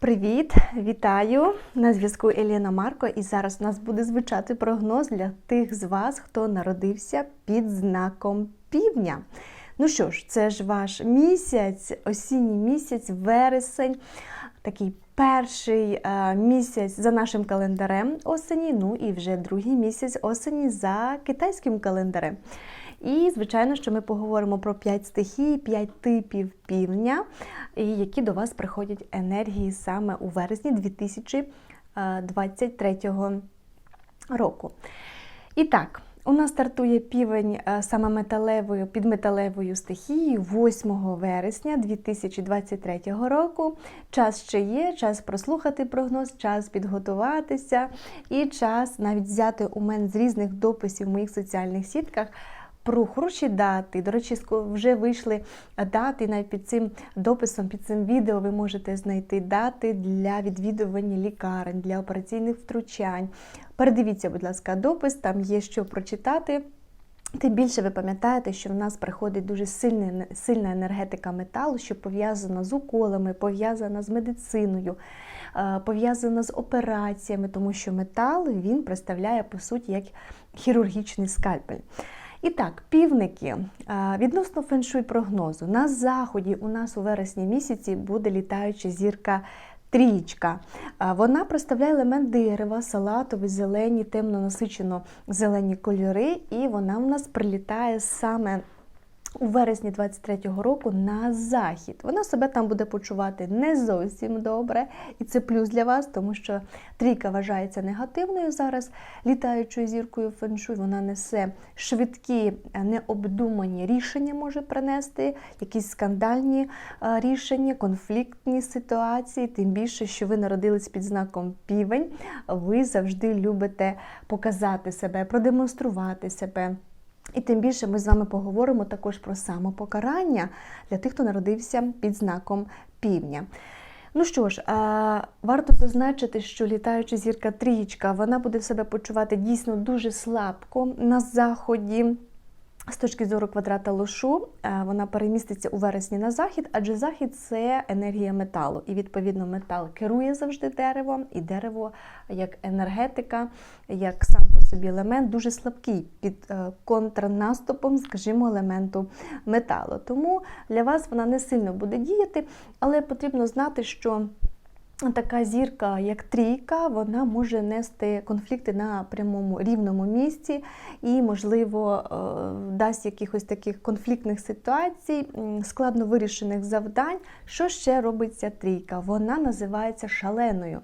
Привіт, вітаю! На зв'язку Еліна Марко, і зараз у нас буде звучати прогноз для тих з вас, хто народився під знаком півня. Ну що ж, це ж ваш місяць, осінній місяць, вересень, такий перший е, місяць за нашим календарем осені, ну і вже другий місяць осені за китайським календарем. І, звичайно, що ми поговоримо про 5 стихій, 5 типів півня, які до вас приходять енергії саме у вересні 2023 року. І так, у нас стартує півень е, саме металевою під металевою стихією 8 вересня 2023 року. Час ще є, час прослухати прогноз, час підготуватися і час навіть взяти у мене з різних дописів в моїх соціальних сітках про хороші дати. До речі, вже вийшли дати. Навіть під цим дописом, під цим відео ви можете знайти дати для відвідування лікарень, для операційних втручань. Передивіться, будь ласка, допис, там є що прочитати. Тим більше ви пам'ятаєте, що в нас приходить дуже сильна, сильна енергетика металу, що пов'язана з уколами, пов'язана з медициною, пов'язана з операціями, тому що метал він представляє, по суті, як хірургічний скальпель. І так, півники відносно феншуй прогнозу. На заході у нас у вересні місяці буде літаюча зірка. Трічка. Вона представляє елемент дерева, салатові, зелені, темно насичено зелені кольори, і вона в нас прилітає саме у вересні 23-го року на захід. Вона себе там буде почувати не зовсім добре, і це плюс для вас, тому що трійка вважається негативною зараз, літаючою зіркою феншуй. Вона несе швидкі, необдумані рішення, може принести, якісь скандальні рішення, конфліктні ситуації. Тим більше, що ви народились під знаком півень, ви завжди любите показати себе, продемонструвати себе. І тим більше ми з вами поговоримо також про самопокарання для тих, хто народився під знаком півня. Ну що ж, варто зазначити, що літаюча зірка трієчка, вона буде себе почувати дійсно дуже слабко на заході. З точки зору квадрата лошу, е, вона переміститься у вересні на захід, адже захід це енергія металу. І, відповідно, метал керує завжди деревом, і дерево як енергетика, як сам по собі елемент, дуже слабкий під е, контрнаступом, скажімо, елементу металу. Тому для вас вона не сильно буде діяти, але потрібно знати, що така зірка, як трійка, вона може нести конфлікти на прямому рівному місці і, можливо, е, дасть якихось таких конфліктних ситуацій, складно вирішених завдань. Що ще робиться трійка? Вона називається шаленою.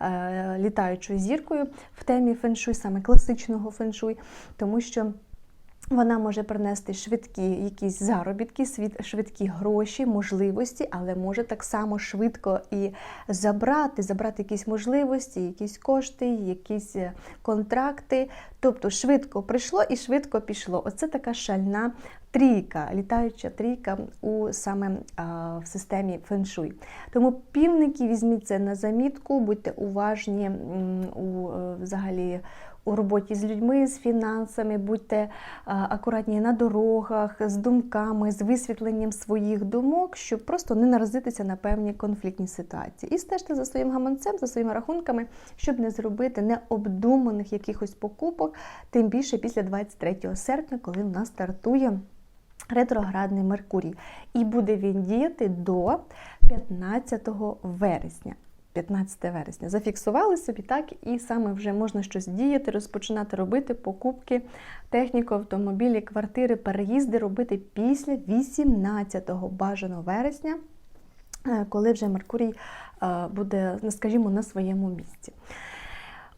Е, літаючою зіркою в темі феншуй, саме класичного феншуй, тому що вона може принести швидкі якісь заробітки, швидкі гроші, можливості, але може так само швидко і забрати, забрати якісь можливості, якісь кошти, якісь е, контракти. Тобто швидко прийшло і швидко пішло. Оце така шальна трійка, літаюча трійка у саме а, в системі феншуй. Тому півники візьміть це на замітку, будьте уважні у е, взагалі у роботі з людьми, з фінансами, будьте е, акуратні на дорогах, з думками, з висвітленням своїх думок, щоб просто не наразитися на певні конфліктні ситуації. І стежте за своїм гаманцем, за своїми рахунками, щоб не зробити необдуманих якихось покупок, тим більше після 23 серпня, коли в нас стартує. Ретроградний Меркурій, і буде він діяти до 15 вересня. 15 вересня. Зафіксували собі так, і саме вже можна щось діяти, розпочинати робити покупки, техніку, автомобілі, квартири, переїзди робити після 18-го бажаного вересня, е, коли вже Меркурій е, буде, ну, скажімо, на своєму місці.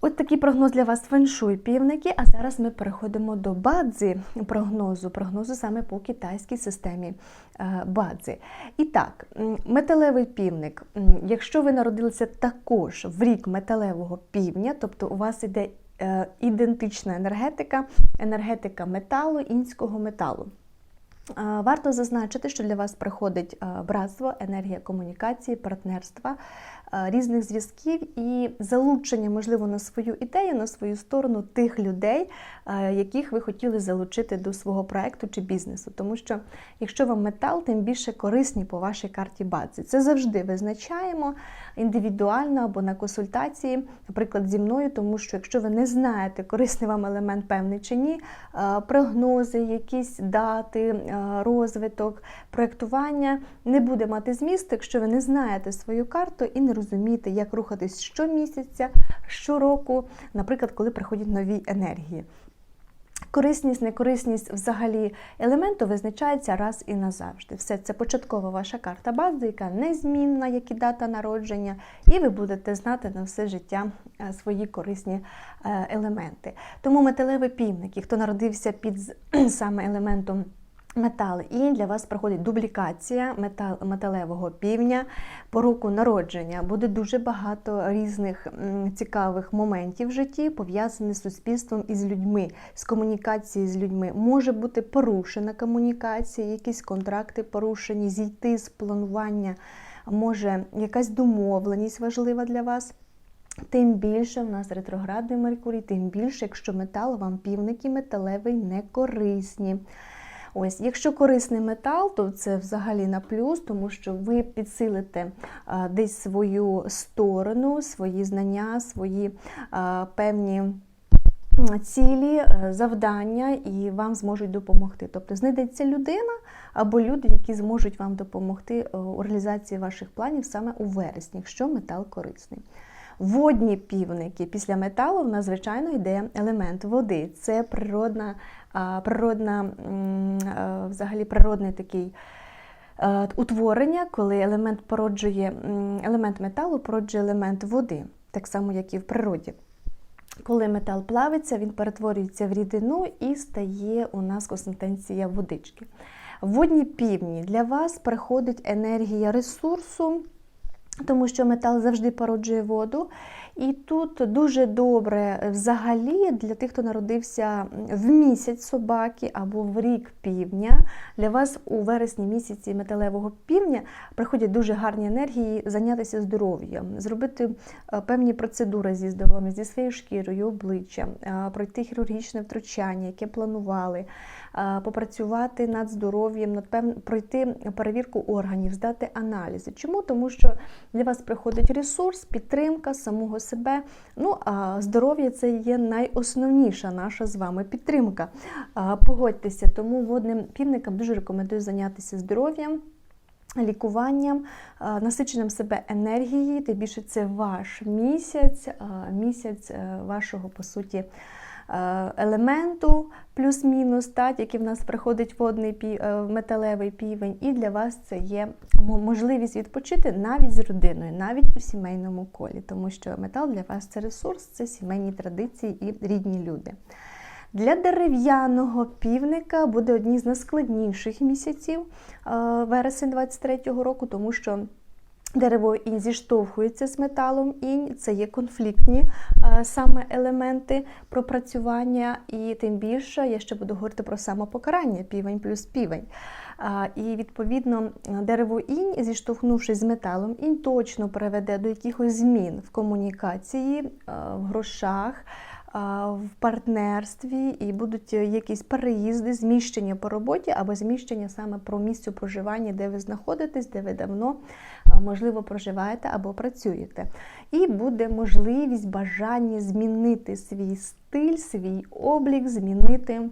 От такий прогноз для вас феншуй півники. А зараз ми переходимо до бадзи прогнозу, прогнозу саме по китайській системі е, бадзи. І так, металевий півник. Якщо ви народилися також в рік металевого півня, тобто у вас іде е, ідентична енергетика, енергетика металу, інського металу. Варто зазначити, що для вас приходить братство, енергія комунікації, партнерства, різних зв'язків і залучення, можливо, на свою ідею, на свою сторону тих людей, яких ви хотіли залучити до свого проекту чи бізнесу. Тому що якщо вам метал, тим більше корисні по вашій карті бази. Це завжди визначаємо індивідуально або на консультації, наприклад, зі мною, тому що якщо ви не знаєте, корисний вам елемент певний чи ні, прогнози, якісь дати, розвиток, проєктування не буде мати змісту, якщо ви не знаєте свою карту і не розумієте, як рухатись щомісяця, щороку, наприклад, коли приходять нові енергії. Корисність, некорисність взагалі елементу визначається раз і назавжди. Все це початкова ваша карта бази, яка незмінна, як і дата народження, і ви будете знати на все життя е, свої корисні е, елементи. Тому металевий півник, і хто народився під саме елементом метал, і для вас проходить дублікація метал, металевого півня по року народження. Буде дуже багато різних цікавих моментів в житті, пов'язаних з суспільством і з людьми, з комунікацією з людьми. Може бути порушена комунікація, якісь контракти порушені, зійти з планування, може якась домовленість важлива для вас. Тим більше в нас ретроградний Меркурій, тим більше, якщо метал вам півники металевий не корисні. Ось, якщо корисний метал, то це взагалі на плюс, тому що ви підсилите а, десь свою сторону, свої знання, свої а, певні цілі, е, завдання, і вам зможуть допомогти. Тобто знайдеться людина або люди, які зможуть вам допомогти е, у реалізації ваших планів саме у вересні, якщо метал корисний. Водні півники після металу в нас, звичайно, йде елемент води. Це природна, природна взагалі природний такий утворення, коли елемент породжує елемент металу породжує елемент води, так само, як і в природі. Коли метал плавиться, він перетворюється в рідину і стає у нас консистенція водички. Водні півні для вас приходить енергія ресурсу, тому що метал завжди породжує воду. І тут дуже добре взагалі для тих, хто народився в місяць собаки або в рік півня. Для вас у вересні місяці металевого півня приходять дуже гарні енергії зайнятися здоров'ям, зробити е, певні процедури зі здоров'ям, зі своєю шкірою, обличчям, е, пройти хірургічне втручання, яке планували, е, попрацювати над здоров'ям, над пройти перевірку органів, здати аналізи. Чому? Тому що для вас приходить ресурс, підтримка самого себе. Ну а здоров'я це є найосновніша наша з вами підтримка. Погодьтеся, тому водним півникам дуже рекомендую зайнятися здоров'ям. Лікуванням, насиченням себе енергії, тим більше це ваш місяць, місяць е, вашого, по суті, елементу, плюс-мінус, так, який в нас приходить водний пі- е, металевий півень, і для вас це є можливість відпочити навіть з родиною, навіть у сімейному колі, тому що метал для вас це ресурс, це сімейні традиції і рідні люди. Для дерев'яного півника буде одні з найскладніших місяців е, вересень 23-го року, тому що Дерево інь зіштовхується з металом інь, це є конфліктні е, саме елементи пропрацювання, і тим більше я ще буду говорити про самопокарання, півень плюс півень. І відповідно дерево інь, зіштовхнувшись з металом, інь точно приведе до якихось змін в комунікації, е, в грошах. В партнерстві і будуть якісь переїзди, зміщення по роботі або зміщення саме про місце проживання, де ви знаходитесь, де ви давно можливо проживаєте або працюєте. І буде можливість бажання змінити свій стиль, свій облік, змінити.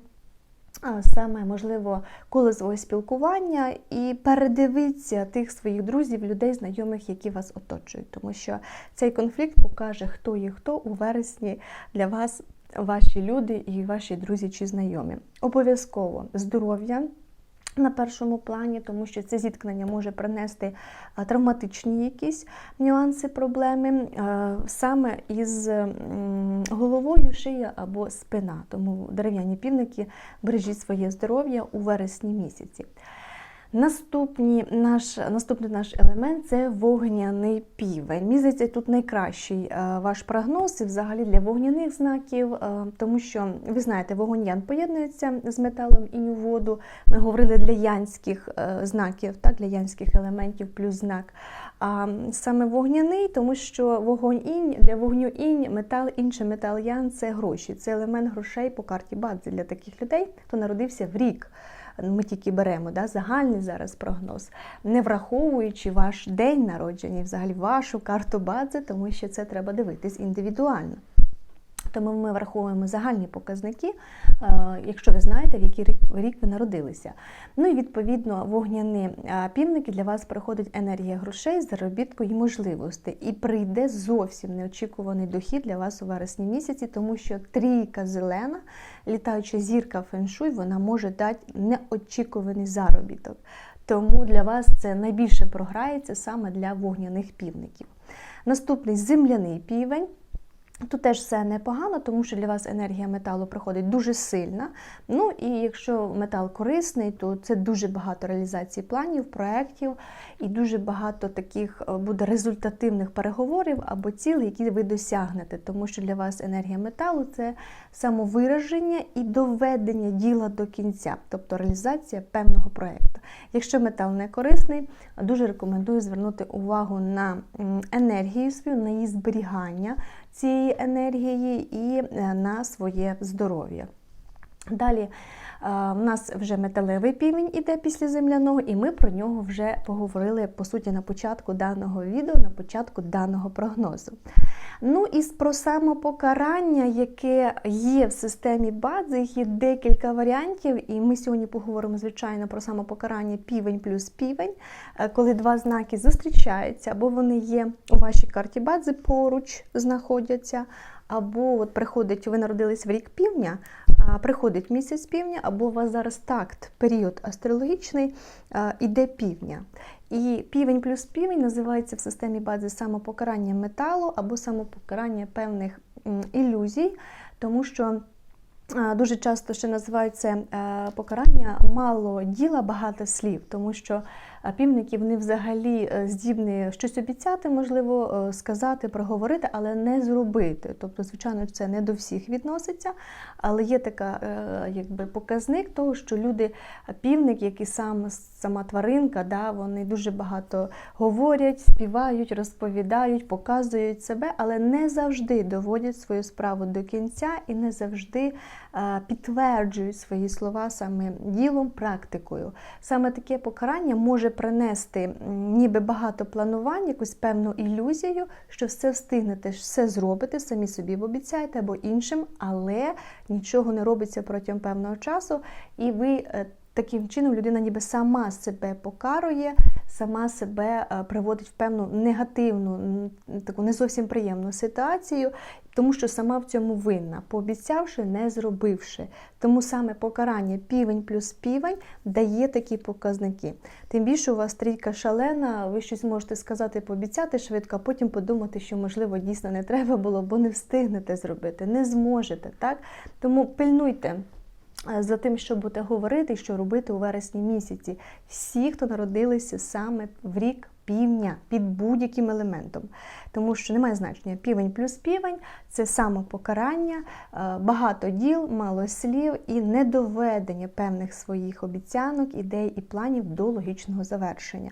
Саме можливо коло свого спілкування і передивитися тих своїх друзів, людей, знайомих, які вас оточують, тому що цей конфлікт покаже, хто є хто у вересні для вас, ваші люди і ваші друзі чи знайомі. Обов'язково здоров'я. На першому плані, тому що це зіткнення може принести травматичні якісь нюанси, проблеми саме із головою, шия або спина. Тому дерев'яні півники бережіть своє здоров'я у вересні місяці. Наступні наш, наступний наш елемент це вогняний півень. Мені здається, тут найкращий е, ваш прогноз і взагалі для вогняних знаків, е, тому що ви знаєте, вогонь ян поєднується з металом інь у воду. Ми говорили для янських е, знаків, так, для янських елементів плюс знак. А саме вогняний, тому що вогонь інь для вогню інь, метал, інший метал ян це гроші. Це елемент грошей по карті Бадзи для таких людей, хто народився в рік. Ми тільки беремо да, загальний зараз прогноз, не враховуючи ваш день народження і взагалі вашу карту бази, тому що це треба дивитись індивідуально. Тому ми враховуємо загальні показники, якщо ви знаєте, в який рік ви народилися. Ну і відповідно вогняні півники для вас приходить енергія грошей, заробітку і можливостей. І прийде зовсім неочікуваний дохід для вас у вересні місяці, тому що трійка зелена, літаюча зірка феншуй, вона може дати неочікуваний заробіток. Тому для вас це найбільше програється саме для вогняних півників. Наступний земляний півень. Тут теж все непогано, тому що для вас енергія металу проходить дуже сильна. Ну і якщо метал корисний, то це дуже багато реалізації планів, проєктів і дуже багато таких е, буде результативних переговорів або цілей, які ви досягнете. Тому що для вас енергія металу це самовираження і доведення діла до кінця, тобто реалізація певного проєкту. Якщо метал не корисний, дуже рекомендую звернути увагу на енергію свою, на її зберігання цієї енергії і е, на своє здоров'я. Далі у нас вже металевий півень іде після земляного, і ми про нього вже поговорили по суті на початку даного відео, на початку даного прогнозу. Ну і про самопокарання, яке є в системі бази, їх є декілька варіантів. І ми сьогодні поговоримо, звичайно, про самопокарання півень плюс півень, е, коли два знаки зустрічаються, або вони є у вашій карті бази поруч знаходяться. Або от приходить, ви народились в рік півня, а приходить місяць півня, або у вас зараз такт, період астрологічний, іде півня. І півень плюс півень називається в системі бази самопокарання металу або самопокарання певних ілюзій, тому що дуже часто ще називається е, покарання мало діла, багато слів, тому що півники вони взагалі е, здібні щось обіцяти, можливо, е, сказати, проговорити, але не зробити. Тобто, звичайно, це не до всіх відноситься, але є така якби показник того, що люди, півник, як і сам сама тваринка, да, вони дуже багато говорять, співають, розповідають, показують себе, але не завжди доводять свою справу до кінця і не завжди підтверджують свої слова саме ділом, практикою. Саме таке покарання може принести ніби багато планувань, якусь певну ілюзію, що все встигнете, все зробите, самі собі обіцяєте або іншим, але нічого не робиться протягом певного часу, і ви. Таким чином людина ніби сама себе покарує, сама себе е, приводить в певну негативну, таку не зовсім приємну ситуацію, тому що сама в цьому винна, пообіцявши, не зробивши. Тому саме покарання півень плюс півень дає такі показники. Тим більше у вас трійка шалена, ви щось можете сказати, пообіцяти швидко, а потім подумати, що, можливо, дійсно не треба було, бо не встигнете зробити, не зможете. так? Тому пильнуйте. Е, за тим, що буде говорити що робити у вересні місяці. Всі, хто народилися саме в рік півня під будь-яким елементом. Тому що немає значення півень плюс півень це самопокарання, е, багато діл, мало слів і недоведення певних своїх обіцянок, ідей і планів до логічного завершення.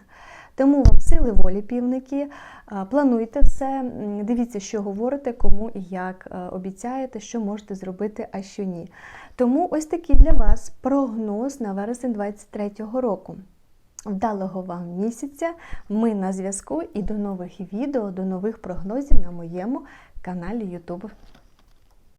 Тому вам сили волі півники, е, плануйте все, дивіться, що говорите, кому і як обіцяєте, що можете зробити, а що ні. Тому ось такий для вас прогноз на вересень 2023 року. Вдалого вам місяця! Ми на зв'язку і до нових відео, до нових прогнозів на моєму каналі YouTube.